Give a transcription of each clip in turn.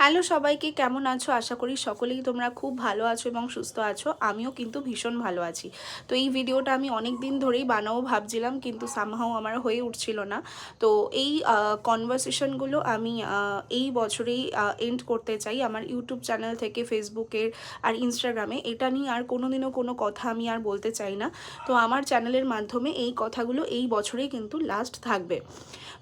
Hello সবাইকে, কেমন আছো? আশা করি সকলেই তোমরা খুব ভালো আছো এবং সুস্থ আছো। আমিও কিন্তু ভীষণ ভালো আছি। তো এই ভিডিওটা আমি অনেক দিন ধরেই বানাবো ভাবছিলাম, কিন্তু সামহাও আমার হয়ে উঠছিল না। তো এই কনভারসেশনগুলো আমি এই বছরেই এন্ড করতে চাই। আমার ইউটিউব চ্যানেল থেকে ফেসবুকের আর ইনস্টাগ্রামে এটা নিয়ে আর কোনোদিনও কোনো কথা আমি আর বলতে চাই না। তো আমার চ্যানেলের মাধ্যমে এই কথাগুলো এই বছরেই কিন্তু লাস্ট থাকবে।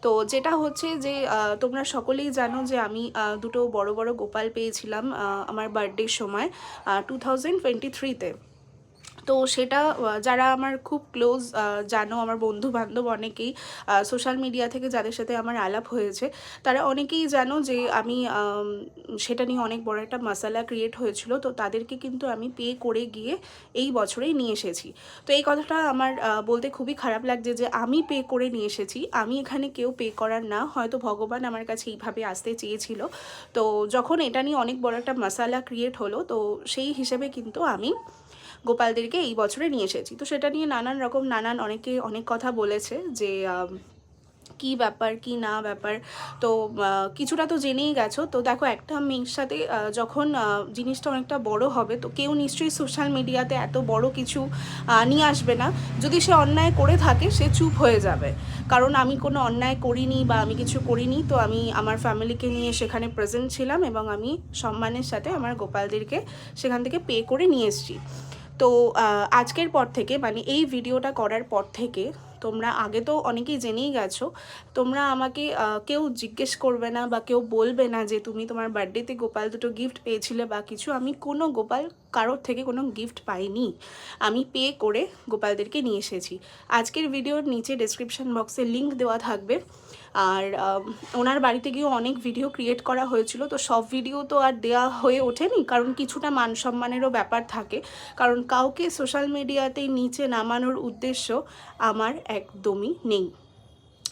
তো যেটা হচ্ছে যে তোমরা সকলেই জানো যে আমি দুটো বড় বড় বড় গোপাল পেয়েছিলাম আমার বার্থডের সময় টু থাউজেন্ড টোয়েন্টি থ্রিতে তো সেটা যারা আমার খুব ক্লোজ জানো আমার বন্ধু বান্ধব অনেকেই সোশ্যাল মিডিয়া থেকে যাদের সাথে আমার আলাপ হয়েছে, তারা অনেকেই জানো যে আমি সেটা নিয়ে অনেক বড় একটা মশালা ক্রিয়েট হয়েছিল, তো তাদেরকে কিন্তু আমি পে করে গিয়ে এই বছরেই নিয়ে এসেছি। তো এই কথাটা আমার বলতে খুবই খারাপ লাগছে যে আমি পে করে নিয়ে এসেছি, আমি এখানে কেউ পে করার না, হয়তো ভগবান আমার কাছে এইভাবে আসতে চেয়েছিল। তো যখন এটা নিয়ে অনেক বড় একটা মশালা ক্রিয়েট হলো, তো সেই হিসেবে কিন্তু আমি গোপালদেরকে এই বছরে নিয়ে এসেছি। তো সেটা নিয়ে নানান রকম, নানান অনেকে অনেক কথা বলেছে যে কি ব্যাপার, কি না ব্যাপার। তো কিছুটা তো জেনেই গেছো। তো দেখো, একটা মেয়ের সাথে যখন জিনিসটা অনেকটা বড় হবে, তো কেউ নিশ্চয়ই সোশ্যাল মিডিয়াতে এত বড় কিছু নিয়ে আসবে না। যদি সে অন্যায় করে থাকে, সে চুপ হয়ে যাবে। কারণ আমি কোনো অন্যায় করিনি বা আমি কিছু করিনি, তো আমি আমার ফ্যামিলিকে নিয়ে সেখানে প্রেজেন্ট ছিলাম এবং আমি সম্মানের সাথে আমার গোপালদেরকে সেখান থেকে পে করে নিয়ে এসেছি। তো আজকের পর থেকে মানে এই ভিডিওটা করার পর থেকে তোমরা আগে তো অনেকেই জেনেই গেছো, তোমরা আমাকে কেউ জিজ্ঞেস করবে না বা কেউ বলবে না যে তুমি তোমার বার্থডেতে গোপাল দুটো গিফট পেয়েছিলে বা কিছু। আমি কোনো গোপাল কারোর থেকে কোনো গিফট পাইনি। আমি পে করে গোপালদেরকে নিয়ে এসেছি। আজকের ভিডিওর নিচে ডেসক্রিপশন বক্সে লিংক দেওয়া থাকবে। আর ওনার বাড়িতে গিয়েও অনেক ভিডিও ক্রিয়েট করা হয়েছিল, তো সব ভিডিও তো আর দেওয়া হয়ে ওঠেনি, কারণ কিছুটা মান সম্মানেরও ব্যাপার থাকে। কারণ কাউকে সোশ্যাল মিডিয়াতে নিচে নামানোর উদ্দেশ্য আমার একদমই নেই।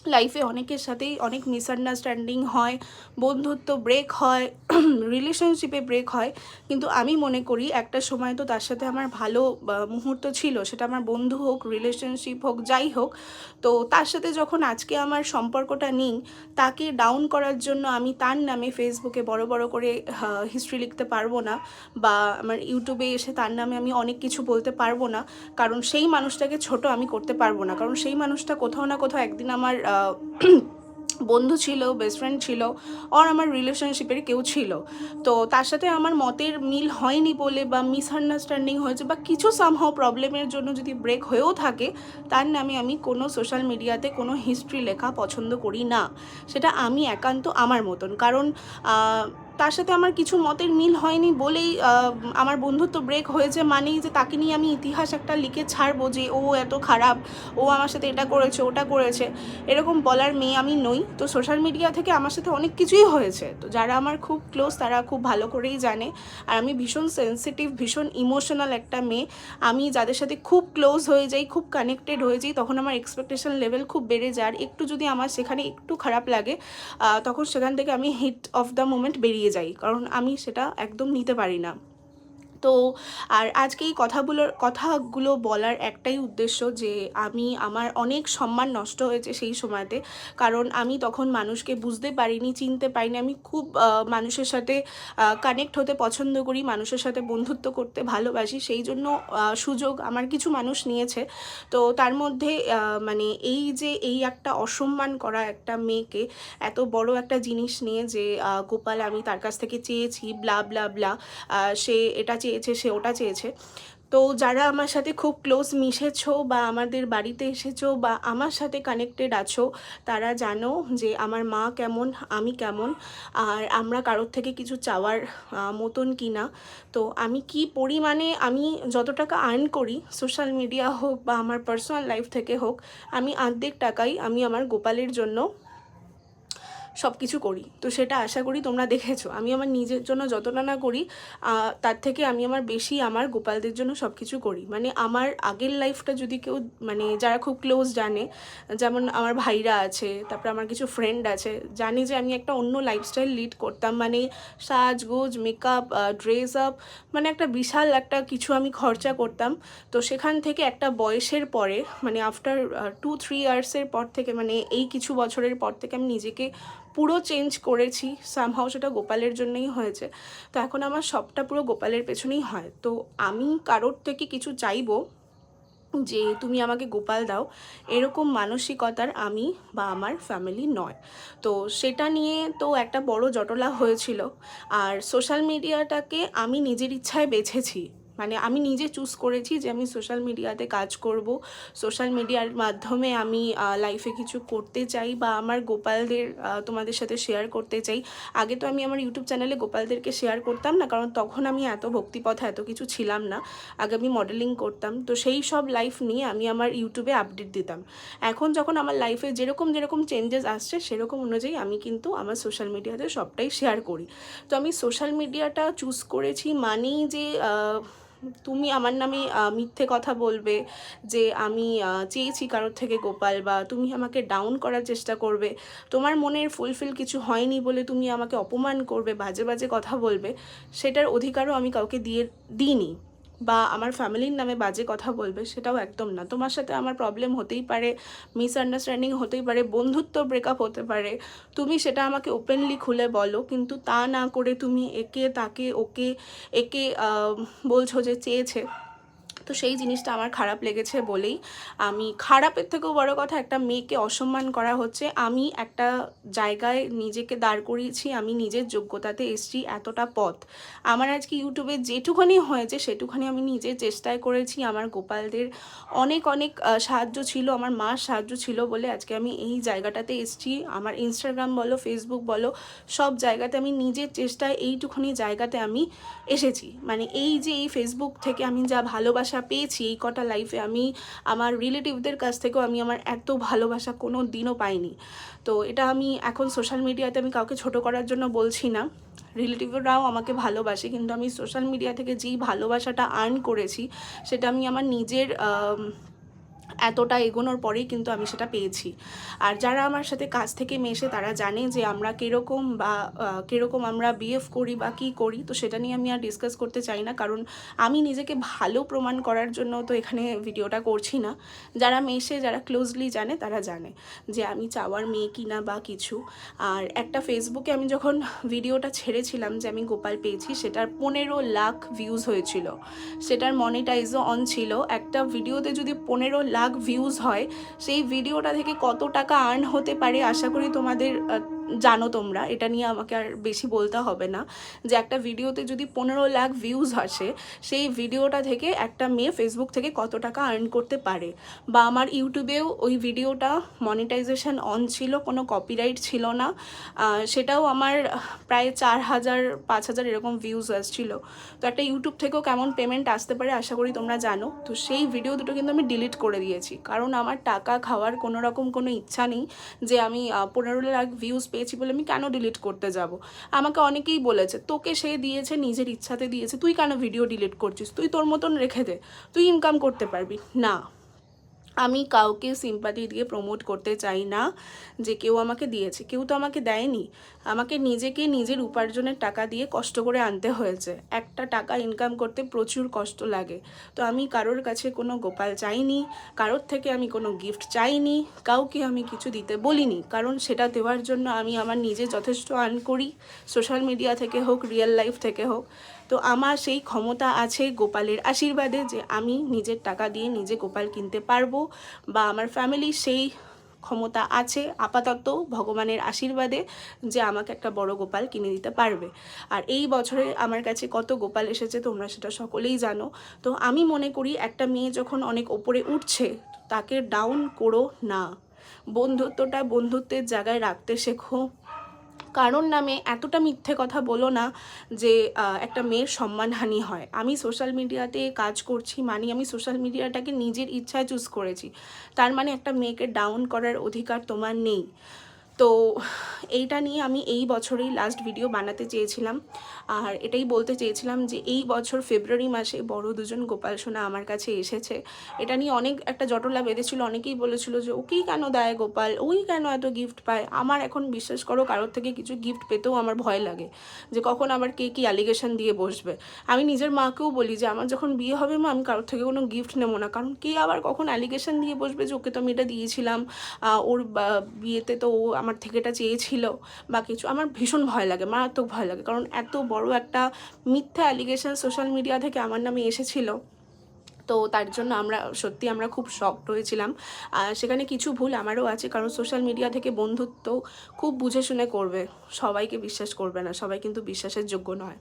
লাইফে অনেকের সাথেই অনেক মিসআন্ডারস্ট্যান্ডিং হয়, বন্ধুত্ব ব্রেক হয় রিলেশনশিপে ব্রেক হয়। কিন্তু আমি মনে করি একটা সময় তো তার সাথে আমার ভালো মুহূর্ত ছিল, সেটা আমার বন্ধু হোক রিলেশনশিপ হোক, যাই হোক। তো তার সাথে যখন আজকে আমার সম্পর্কটা নেই, তাকে ডাউন করার জন্য আমি তার নামে ফেসবুকে বড় বড় করে হিস্ট্রি লিখতে পারব না, বা, আমার ইউটিউবে এসে তার নামে আমি অনেক কিছু বলতে পারব না। কারণ সেই মানুষটাকে ছোট আমি করতে পারব না। কারণ সেই মানুষটা কোথাও না কোথাও একদিন আমার বন্ধু ছিল বেস্ট ফ্রেন্ড ছিল আর আমার রিলেশনশিপের কেউ ছিল। তো তার সাথে আমার মতের মিল হয়নি বলে বা মিসআন্ডারস্ট্যান্ডিং হয়েছে বা কিছু সামহাও প্রবলেমের জন্য যদি ব্রেক হয়েও থাকে, তার নামে আমি কোনো সোশ্যাল মিডিয়াতে কোনো হিস্ট্রি লেখা পছন্দ করি না। সেটা আমি একান্ত আমার মতন। কারণ তার সাথে আমার কিছু মতের মিল হয়নি বলেই আমার বন্ধুত্ব ব্রেক হয়েছে মানেই যে তাকে নিয়ে আমি ইতিহাস একটা লিখে ছাড়বো যে ও এত খারাপ, ও আমার সাথে এটা করেছে, ওটা করেছে। এরকম বলার মেয়ে আমি নই। তো সোশ্যাল মিডিয়া থেকে আমার সাথে অনেক কিছুই হয়েছে। তো যারা আমার খুব ক্লোজ তারা খুব ভালো করেই জানে। আর আমি ভীষণ সেন্সিটিভ ভীষণ ইমোশনাল একটা মেয়ে। আমি যাদের সাথে খুব ক্লোজ হয়ে যাই, খুব কানেক্টেড হয়ে যাই, তখন আমার এক্সপেকটেশন লেভেল খুব বেড়ে যায়। আর একটু যদি আমার সেখানে একটু খারাপ লাগে তখন সেখান থেকে আমি হিট অফ দ্য মোমেন্ট বেরিয়ে যাই। কারণ আমি সেটা একদম নিতে পারি না। তো আর আজকে এই কথাগুলোর কথাগুলো বলার একটাই উদ্দেশ্য যে আমি, আমার অনেক সম্মান নষ্ট হয়েছে সেই সময়তে। কারণ আমি তখন মানুষকে বুঝতে পারিনি, চিনতে পারিনি। আমি খুব মানুষের সাথে কানেক্ট হতে পছন্দ করি, মানুষের সাথে বন্ধুত্ব করতে ভালোবাসি। সেই জন্য সুযোগ আমার কিছু মানুষ নিয়েছে। তো তার মধ্যে মানে এই যে, এই একটা অসম্মান করা একটা মেয়েকে, এত বড় একটা জিনিস নিয়ে যে গোপাল আমি তার কাছ থেকে চেয়েছি, ব্লা ব্লা ব্লা সে এটা চেয়েছে, সে ওটা চেয়েছে। তো যারা আমার সাথে খুব ক্লোজ মিশেছো বা আমাদের বাড়িতে এসেছ বা আমার সাথে কানেক্টেড আছো, তারা জানো যে আমার মা কেমন, আমি কেমন, আর আমরা কারোর থেকে কিছু চাওয়ার মতন কি না তো আমি কি পরিমাণে আমি যত টাকা আর্ন করি সোশ্যাল মিডিয়া হোক বা আমার পার্সোনাল লাইফ থেকে হোক, আমি অর্ধেক টাকাই আমি আমার গোপালের জন্য সব কিছু করি। তো সেটা আশা করি তোমরা দেখেছ। আমি আমার নিজের জন্য যতটা না করি তার থেকে আমি আমার বেশি আমার গোপালদের জন্য সব কিছু করি। মানে আমার আগের লাইফটা যদি কেউ মানে যারা খুব ক্লোজ জানে, যেমন আমার ভাইরা আছে, তারপরে আমার কিছু ফ্রেন্ড আছে, জানে যে আমি একটা অন্য লাইফস্টাইল লিড করতাম। মানে সাজগোজ মেকআপ ড্রেস আপ মানে একটা বিশাল একটা কিছু আমি খরচা করতাম। তো সেখান থেকে একটা বয়সের পরে মানে আফটার টু থ্রি ইয়ার্সের পর থেকে মানে এই কিছু বছরের পর থেকে আমি নিজেকে পুরো চেঞ্জ করেছি সামহাও সেটা গোপালের জন্যই হয়েছে। তো এখন আমার সবটা পুরো গোপালের পেছনেই হয়। তো আমি কারোর থেকে কিছু চাইব যে তুমি আমাকে গোপাল দাও, এরকম মানসিকতার আমি বা আমার ফ্যামিলি নয়। তো সেটা নিয়ে তো একটা বড় জটলা হয়েছিল। আর সোশ্যাল মিডিয়াটাকে আমি নিজের ইচ্ছায় বেছেছি। মানে আমি নিজে চুজ করেছি যে আমি সোশ্যাল মিডিয়াতে কাজ করব। সোশ্যাল মিডিয়ার মাধ্যমে আমি লাইফে কিছু করতে চাই বা আমার গোপালদের তোমাদের সাথে শেয়ার করতে চাই। আগে তো আমি আমার ইউটিউব চ্যানেলে গোপালদেরকে শেয়ার করতাম না, কারণ তখন আমি এত ভক্তিপথা, এত কিছু ছিলাম না। আগে আমি মডেলিং করতাম। তো সেই সব লাইফ নিয়ে আমি আমার ইউটিউবে আপডেট দিতাম। এখন যখন আমার লাইফে যেরকম যেরকম চেঞ্জেস আসছে, সেরকম অনুযায়ী আমি কিন্তু আমার সোশ্যাল মিডিয়াতে সবটাই শেয়ার করি। তো আমি সোশ্যাল মিডিয়াটা চুজ করেছি মানেই যে তুমি আমার নামে মিথ্যে কথা বলবে যে আমি চেয়েছি কারোর থেকে গোপাল বা তুমি আমাকে ডাউন করার চেষ্টা করবে। তোমার মনের ফুলফিল কিছু হয়নি বলে তুমি আমাকে অপমান করবে, বাজে বাজে কথা বলবে। সেটার অধিকারও আমি কাউকে দিয়ে, দিইনি। বা আমার ফ্যামিলির নামে বাজে কথা বলবে সেটাও একদম না। তোমার সাথে আমার প্রবলেম হতেই পারে মিসআন্ডারস্ট্যান্ডিং হতেই পারে, বন্ধুত্ব ব্রেকআপ হতে পারে। তুমি সেটা আমাকে ওপেনলি খুলে বলো, কিন্তু তা না করে তুমি একে তাকে, ওকে, একে বলছো যে চেয়েছে। তো সেই জিনিসটা আমার খারাপ লেগেছে বলেই আমি, খারাপের থেকেও বড় কথা একটা মেয়েকে অসম্মান করা হচ্ছে। আমি একটা জায়গায় নিজেকে দাঁড় করিয়েছি, আমি নিজের যোগ্যতাতে এসেছি এতটা পথ। আমার আজকে ইউটিউবে যেটুখানি হয়েছে সেটুখানি আমি নিজের চেষ্টায় করেছি। আমার গোপালদের অনেক অনেক সাহায্য ছিল, আমার মার সাহায্য ছিল বলে আজকে আমি এই জায়গাটাতে এসেছি। আমার ইনস্টাগ্রাম বলো ফেসবুক বলো, সব জায়গাতে আমি নিজের চেষ্টায় এইটুখানি জায়গাতে আমি এসেছি। মানে এই যে এই ফেসবুক থেকে আমি যা ভালোবাসা পেয়েছি এই কটা লাইফে আমি আমার রিলেটিভদের কাছ থেকেও আমি আমার এত ভালোবাসা কোনো দিনও পাইনি। তো এটা আমি এখন সোশ্যাল মিডিয়াতে আমি কাউকে ছোট করার জন্য বলছি না। রিলেটিভরাও আমাকে ভালোবাসে, কিন্তু আমি সোশ্যাল মিডিয়া থেকে যেই ভালোবাসাটা আর্ন করেছি, সেটা আমি আমার নিজের এতটা এগোনোর পরেই কিন্তু আমি সেটা পেয়েছি। আর যারা আমার সাথে কাজ থেকে মেশে তারা জানে যে আমরা কীরকম বা কীরকম আমরা বিহেভ করি বা কী করি, তো সেটা নিয়ে আমি আর ডিসকাস করতে চাই না। কারণ আমি নিজেকে ভালো প্রমাণ করার জন্য তো এখানে ভিডিওটা করছি না। যারা মেশে, যারা ক্লোজলি জানে তারা জানে যে আমি চাওয়ার মেয়ে কিনা বা কিছু। আর একটা ফেসবুকে আমি যখন ভিডিওটা ছেড়েছিলাম যে আমি গোপাল পেয়েছি, সেটার পনেরো লাখ ভিউজ হয়েছিল। সেটার মনিটাইজও অন ছিল। একটা ভিডিওতে যদি পনেরো লাখ ভিউজ হয়। সেই ভিডিওটা থেকে কত টাকা আর্ন হতে পারে আশা করি তোমাদের জানো তোমরা, এটা নিয়ে আমাকে আর বেশি বলতে হবে না, যে একটা ভিডিওতে যদি পনেরো লাখ ভিউজ আসে, সেই ভিডিওটা থেকে একটা মেয়ে ফেসবুক থেকে কত টাকা আর্ন করতে পারে? বা আমার ইউটিউবেও ওই ভিডিওটা মনিটাইজেশন অন ছিল, কোনো কপিরাইট ছিল না সেটাও আমার প্রায় চার হাজার, পাঁচ হাজার এরকম ভিউজ আসছিল। তো একটা ইউটিউব থেকেও কেমন পেমেন্ট আসতে পারে আশা করি তোমরা জানো। তো সেই ভিডিও দুটো কিন্তু আমি ডিলিট করে দিয়েছি, কারণ আমার টাকা খাওয়ার কোনো রকম কোনো ইচ্ছা নেই যে আমি পনেরো লাখ ভিউজ পেয়েছি বলে আমি কেন ডিলিট করতে যাব? আমাকে অনেকেই বলেছে, তোকে সে দিয়েছে, নিজের ইচ্ছাতে দিয়েছে, তুই কেন ভিডিও ডিলিট করছিস? তুই তোর মতন রেখে দে, তুই ইনকাম করতে পারবি। না। আমি কাউকে সিম্পাতি দিয়ে প্রমোট করতে চাই না যে কেউ আমাকে দিয়েছে। কেউ তো আমাকে দেয়নি। আমাকে নিজেকে নিজের উপার্জনের টাকা দিয়ে কষ্ট করে আনতে হয়েছে। একটা টাকা ইনকাম করতে প্রচুর কষ্ট লাগে। তো আমি কারোর কাছে কোনো গোপাল চাইনি, কারোর থেকে আমি কোনো গিফট চাইনি, কাউকে আমি কিছু দিতে বলিনি। কারণ সেটা দেওয়ার জন্য আমি আমার নিজে যথেষ্ট আর্ন করি। সোশ্যাল মিডিয়া থেকে হোক রিয়েল লাইফ থেকে হোক। তো আমার সেই ক্ষমতা আছে গোপালের আশীর্বাদে যে আমি নিজের টাকা দিয়ে নিজে গোপাল কিনতে পারব বা আমার ফ্যামিলির সেই ক্ষমতা আছে, আপাতত ভগবানের আশীর্বাদে যে আমাকে একটা বড় গোপাল কিনে দিতে পারবে। আর এই বছরে আমার কাছে কত গোপাল এসেছে তোমরা সেটা সকলেই জানো। তো আমি মনে করি একটা মেয়ে যখন অনেক ওপরে উঠছে, তাকে ডাউন করো না। বন্ধুত্বটা বন্ধুত্বের জায়গায় রাখতে শেখো। কারোর নামে এতটা মিথ্যে কথা বলো না যে একটা মেয়ের সম্মানহানি হয়। আমি সোশ্যাল মিডিয়াতে কাজ করছি মানে আমি সোশ্যাল মিডিয়াটাকে নিজের ইচ্ছায় চুজ করেছি। তার মানে একটা মেয়েকে ডাউন করার অধিকার তোমার নেই। তো এইটা নিয়ে আমি এই বছরেই লাস্ট ভিডিও বানাতে চেয়েছিলাম। আর এটাই বলতে চেয়েছিলাম যে এই বছর ফেব্রুয়ারি মাসে বড় দুজন গোপাল সোনা আমার কাছে এসেছে। এটা নিয়ে অনেক একটা জটলা বেঁধেছিল, অনেকেই বলেছিল যে ওকেই কেন দেয় গোপাল? ওই কেন এত গিফট পায়? আমার এখন বিশ্বাস করো কারোর থেকে কিছু গিফট পেতেও আমার ভয় লাগে যে কখন আবার কে কী অ্যালিগেশন দিয়ে বসবে। আমি নিজের মাকেও বলি যে আমার যখন বিয়ে হবে মা আমি কারোর থেকে কোনো গিফট নেব না। কারণ কে আবার কখন অ্যালিগেশন দিয়ে বসবে যে ওকে তো আমি এটা দিয়েছিলাম ওর বিয়েতে তো ও আমার আমার থেকে এটা চেয়েছিল বা কিছু, আমার ভীষণ ভয় লাগে, মারাত্মক ভয় লাগে। কারণ এত বড় একটা মিথ্যা অ্যালিগেশন সোশ্যাল মিডিয়া থেকে আমার নামে এসেছিল। তো তার জন্য আমরা, সত্যি আমরা খুব শকড হয়েছিলাম। আর সেখানে কিছু ভুল আমারও আছে, কারণ সোশ্যাল মিডিয়া থেকে বন্ধুত্ব খুব বুঝে শুনে করবে। সবাইকে বিশ্বাস করবে না, সবাই কিন্তু বিশ্বাসের যোগ্য নয়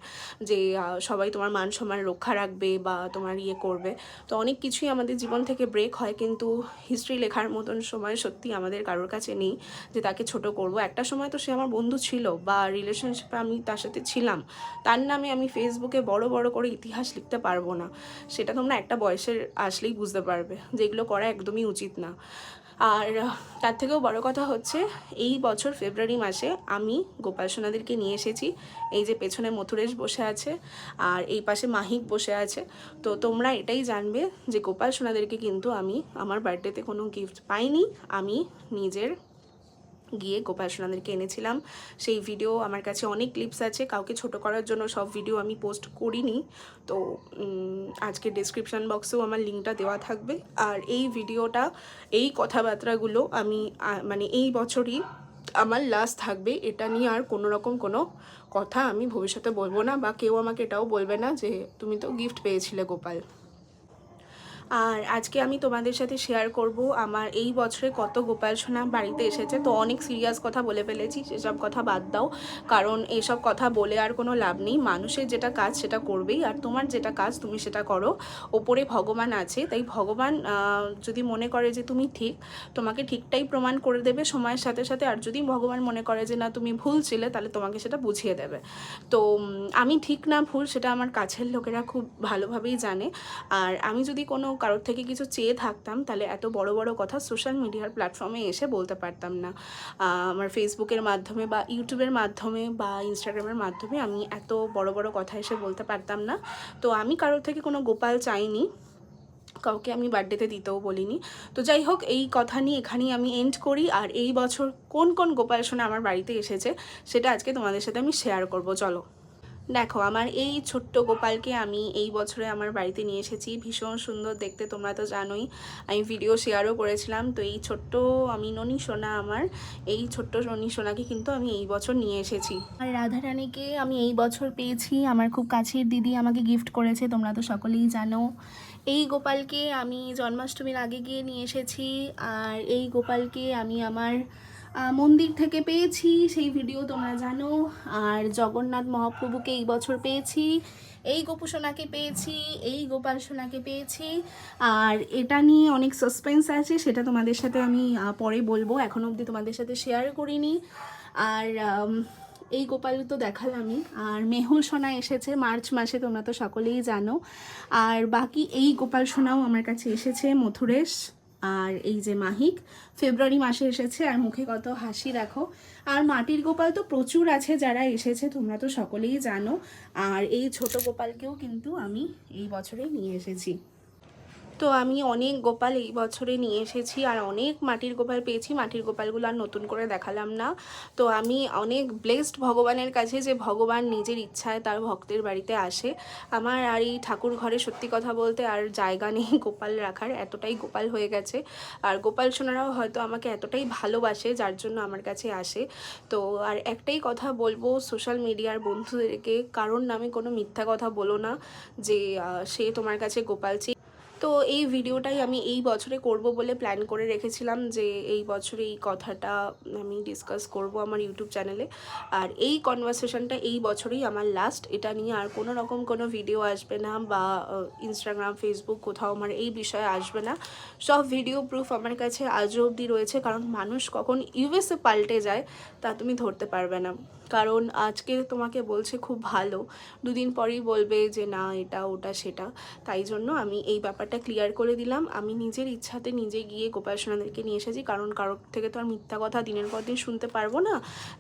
যে সবাই তোমার মান সম্মান রক্ষা রাখবে বা তোমার ইয়ে করবে। তো অনেক কিছুই আমাদের জীবন থেকে ব্রেক হয়, কিন্তু হিস্ট্রি লেখার মতন সময় সত্যি আমাদের কারোর কাছে নেই যে তাকে ছোট করব। একটা সময় তো সে আমার বন্ধু ছিল বা রিলেশনশিপে আমি তার সাথে ছিলাম, তার নামে আমি ফেসবুকে বড় বড় করে ইতিহাস লিখতে পারব না। সেটা তোমরা একটা বয়সের আসলেই বুঝতে পারবে যে এগুলো করা একদমই উচিত না। আর তার থেকেও বড় কথা হচ্ছে, এই বছর ফেব্রুয়ারি মাসে আমি গোপাল সোনাদেরকে নিয়ে এসেছি। এই যে পেছনে মথুরেশ বসে আছে আর এই পাশে মাহিক বসে আছে। তো তোমরা এটাই জানবে যে গোপাল সোনাদেরকে কিন্তু আমি আমার বার্থডেতে কোনো গিফট পাইনি। আমি নিজের গিয়ে গোপাল সোনাদেরকে এনেছিলাম। সেই ভিডিও আমার কাছে অনেক ক্লিপস আছে। কাউকে ছোট করার জন্য সব ভিডিও আমি পোস্ট করিনি। তো আজকে ডিসক্রিপশান বক্সেও আমার লিঙ্কটা দেওয়া থাকবে। আর এই ভিডিওটা এই কথাবার্তাগুলো আমি মানে এই বছরই আমার লাস্ট থাকবে। এটা নিয়ে আর কোনো রকম কোনো কথা আমি ভবিষ্যতে বলব না বা কেউ আমাকে এটাও বলবে না যে, তুমি তো গিফট পেয়েছিলে গোপাল। আর আজকে আমি তোমাদের সাথে শেয়ার করব আমার এই বছরে কত গোপাল সোনা বাড়িতে এসেছে। তো অনেক সিরিয়াস কথা বলে ফেলেছি, সেসব কথা বাদ দাও। কারণ এইসব কথা বলে আর কোনো লাভ নেই। মানুষের যেটা কাজ সেটা করবেই, আর তোমার যেটা কাজ তুমি সেটা করো। ওপরে ভগবান আছে, তাই ভগবান যদি মনে করে যে তুমি ঠিক, তোমাকে ঠিকটাই প্রমাণ করে দেবে সময়ের সাথে সাথে। আর যদি ভগবান মনে করে যে না, তুমি ভুল ছিলে, তাহলে তোমাকে সেটা বুঝিয়ে দেবে। তো আমি ঠিক না ভুল, সেটা আমার কাছের লোকেরা খুব ভালোভাবেই জানে। আর আমি যদি কোনো কারোর থেকে কিছু চেয়ে থাকতাম, তাহলে এত বড় বড় কথা সোশ্যাল মিডিয়ার প্ল্যাটফর্মে এসে বলতে পারতাম না। আমার ফেসবুকের মাধ্যমে বা ইউটিউবের মাধ্যমে বা ইনস্টাগ্রামের মাধ্যমে আমি এত বড় বড় কথা এসে বলতে পারতাম না। তো আমি কারোর থেকে কোনো গোপাল চাইনি, কাউকে আমি বার্থডেতে দিতেও বলিনি। তো যাই হোক, এই কথা নিয়ে এখানেই আমি এন্ড করি। আর এই বছর কোন কোন গোপাল সোনা আমার বাড়িতে এসেছে, সেটা আজকে তোমাদের সাথে আমি শেয়ার করব। চলো। দেখো, আমার এই ছোট্ট গোপালকে আমি এই বছরে আমার বাড়িতে নিয়ে এসেছি। ভীষণ সুন্দর দেখতে, তোমরা তো জানোই। আমি ভিডিও শেয়ারও করেছিলাম। তো এই ছোট্ট আমি ননী সোনা আমার, এই ছোট্ট ননী সোনাকে কিন্তু আমি এই বছর নিয়ে এসেছি। আর রাধারানীকে আমি এই বছর পেয়েছি। আমার খুব কাছের দিদি আমাকে গিফট করেছে, তোমরা তো সকলেই জানো। এই গোপালকে আমি জন্মাষ্টমীর আগে গিয়ে নিয়ে এসেছি। আর এই গোপালকে আমি আমার মন্দির থেকে পেয়েছি, সেই ভিডিও তোমরা জানো। আর জগন্নাথ মহাপ্রভুকে এই বছর পেয়েছি, এই গোপু সোনাকে পেয়েছি, এই গোপাল সোনাকে পেয়েছি। আর এটা নিয়ে অনেক সাসপেন্স আছে, সেটা তোমাদের সাথে আমি পরে বলব। এখন অবধি তোমাদের সাথে শেয়ার করিনি। আর এই গোপাল তো দেখালামই। আর মেহুল সোনা এসেছে মার্চ মাসে, তোমরা তো সকলেই জানো। আর বাকি এই গোপাল সোনাও আমার কাছে এসেছে, মথুরেশ। আর এই যে মাহিক, ফেব্রুয়ারি মাসে এসেছে, আর মুখে কত হাসি দেখো। আর মাটির গোপাল তো প্রচুর আছে যারা এসেছে, তোমরা তো সকলেই জানো। আর এই ছোট গোপালকেও কিন্তু আমি এই বছরে নিয়ে এসেছি। তো আমি অনেক গোপাল এই বছরে নিয়ে এসেছি আর অনেক মাটির গোপাল পেয়েছি। মাটির গোপালগুলো আর নতুন করে দেখালাম না। তো আমি অনেক ব্লেসড ভগবানের কাছে যে ভগবান নিজের ইচ্ছায় তার ভক্তের বাড়িতে আসে। আমার আর এই ঠাকুর ঘরে সত্যি কথা বলতে আর জায়গা নেই গোপাল রাখার, এতটাই গোপাল হয়ে গেছে। আর গোপাল সোনারাও হয়তো আমাকে এতটাই ভালোবাসে যার জন্য আমার কাছে আসে। তো আর একটাই কথা বলব সোশ্যাল মিডিয়ার বন্ধুদেরকে, কারোর নামে কোনো মিথ্যা কথা বলো না যে সে তোমার কাছে গোপাল চেয়ে তো এই ভিডিওটাই আমি এই বছরে করব বলে প্ল্যান করে রেখেছিলাম যে এই বছরে এই কথাটা আমি ডিসকাস করব আমার ইউটিউব চ্যানেলে আর এই কনভারসেশনটা এই বছরেই আমার লাস্ট এটা নিয়ে আর কোনো রকম কোনো ভিডিও আসবে না বা ইনস্টাগ্রাম ফেসবুক কোথাও আমার এই বিষয়ে আসবে না। সব ভিডিও প্রুফ আমার কাছে আজও অবধি রয়েছে। কারণ মানুষ কখন ইউএসএ পাল্টে যায় তা তুমি ধরতে পারবে না। কারণ আজকে তোমাকে বলছে খুব ভালো। দুদিন পরেই বলবে যে, না, এটা, ওটা, সেটা। তাই জন্য আমি এই ব্যাপারটা ক্লিয়ার করে দিলাম। আমি নিজের ইচ্ছাতে নিজে গিয়ে গোপাল সোনাদেরকে নিয়ে এসেছি, কারণ কারোর থেকে তো আর মিথ্যা কথা দিনের পর দিন শুনতে পারব না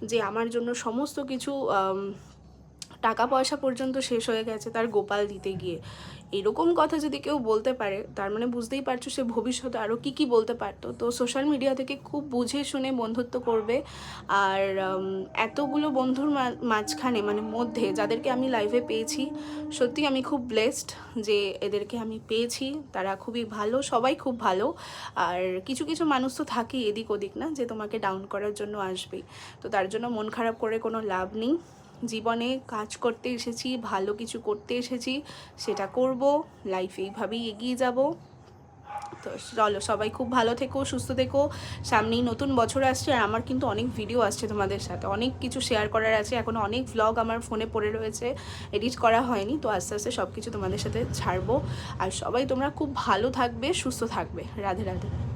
যে, আমার জন্য সমস্ত কিছু টাকা পয়সা পর্যন্ত শেষ হয়ে গেছে তার গোপাল দিতে গিয়ে। এরকম কথা যদি কেউ বলতে পারে, তার মানে বুঝতেই পারছ সে ভবিষ্যতে আরও কী কী বলতে পারতো। তো সোশ্যাল মিডিয়া থেকে খুব বুঝে শুনে বন্ধুত্ব করবে। আর এতগুলো বন্ধুর মাঝখানে মানে মধ্যে যাদেরকে আমি লাইভে পেয়েছি সত্যি আমি খুব ব্লেসড যে এদেরকে আমি পেয়েছি। তারা খুবই ভালো, সবাই খুব ভালো। আর কিছু কিছু মানুষ তো থাকেই এদিক ওদিক না, যে তোমাকে ডাউন করার জন্য আসবেই। তো তার জন্য মন খারাপ করে কোনো লাভ নেই। জীবনে কাজ করতে এসেছি, ভালো কিছু করতে এসেছি, সেটা করব লাইফ এইভাবেই এগিয়ে যাব। তো চলো, সবাই খুব ভালো থেকো, সুস্থ থেকো। সামনেই নতুন বছর আসছে আর আমার কিন্তু অনেক ভিডিও আসছে তোমাদের সাথে। অনেক কিছু শেয়ার করার আছে, এখন অনেক ভ্লগ আমার ফোনে পড়ে রয়েছে। এডিট করা হয়নি, তো আস্তে আস্তে সব কিছু তোমাদের সাথে ছাড়বো। আর সবাই তোমরা খুব ভালো থাকবে, সুস্থ থাকবে। রাধে রাধে।